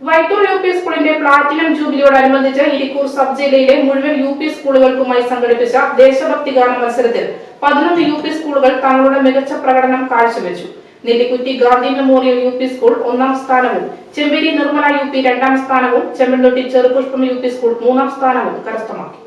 Vaithur U P സ്കൂളിന്റെ platinum ജൂബിലിയോടനുബന്ധിച്ച് Irikkur sub ജില്ലയിലെ മുഴുവൻ യു പി സ്കൂളുകൾക്കുമായി സംഘടിപ്പിച്ച ദേശഭക്തി ഗാന മത്സരത്തിൽ പതിനൊന്ന് യു പി സ്കൂളുകൾ തങ്ങളുടെ മികച്ച പ്രകടനം കാഴ്ചവെച്ചു. Nellikutty Gandhi memorial U P school ഒന്നാം സ്ഥാനവും ചെമ്പേരി നിർമ്മല യു പി രണ്ടാം സ്ഥാനവും Chembanthotti Cherupushpam U P school മൂന്നാം സ്ഥാനവും കരസ്ഥമാക്കി.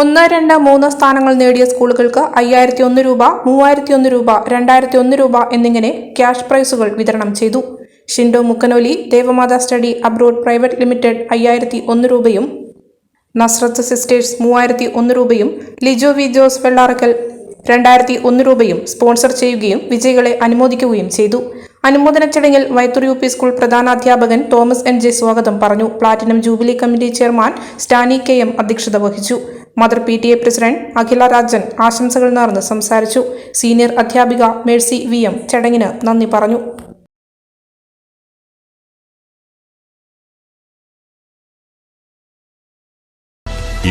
ഒന്ന് രണ്ട് മൂന്ന് സ്ഥാനങ്ങൾ നേടിയ സ്കൂളുകൾക്ക് അയ്യായിരത്തി ഒന്ന് രൂപ മൂവായിരത്തി ഒന്ന് രൂപ രണ്ടായിരത്തി ഒന്ന് രൂപ എന്നിങ്ങനെ ക്യാഷ് പ്രൈസുകൾ വിതരണം ചെയ്തു. Shindo Mukkanoli Devamatha study abroad private limited അയ്യായിരത്തി ഒന്ന് രൂപയും നസ്രത്ത് സിസ്റ്റേഴ്സ് മൂവായിരത്തി ഒന്ന് രൂപയും ലിജോ വി ജോസ് വെള്ളാറക്കൽ രണ്ടായിരത്തി ഒന്ന് രൂപയും സ്പോൺസർ ചെയ്യുകയും വിജയികളെ അനുമോദിക്കുകയും ചെയ്തു. അനുമോദന ചടങ്ങിൽ വൈത്തൂർ യു പി സ്കൂൾ പ്രധാനാധ്യാപകൻ തോമസ് എൻ ജെ സ്വാഗതം പറഞ്ഞു. Platinum jubilee committee chairman Stany K M അധ്യക്ഷത വഹിച്ചു. Mother P T A president Akhila Rajan ആശംസകൾ നേർന്ന് സംസാരിച്ചു. സീനിയർ അധ്യാപിക മേഴ്സി വി എം ചടങ്ങിന് നന്ദി പറഞ്ഞു.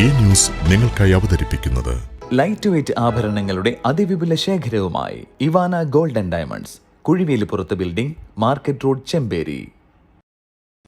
ഈ ന്യൂസ് നിങ്ങൾക്കായി അവതരിപ്പിക്കുന്നത് ലൈറ്റ് വെയിറ്റ് ആഭരണങ്ങളുടെ അതിവിപുല ശേഖരവുമായി Ivana golden diamonds Kuzhivelippurath building market road Chemperi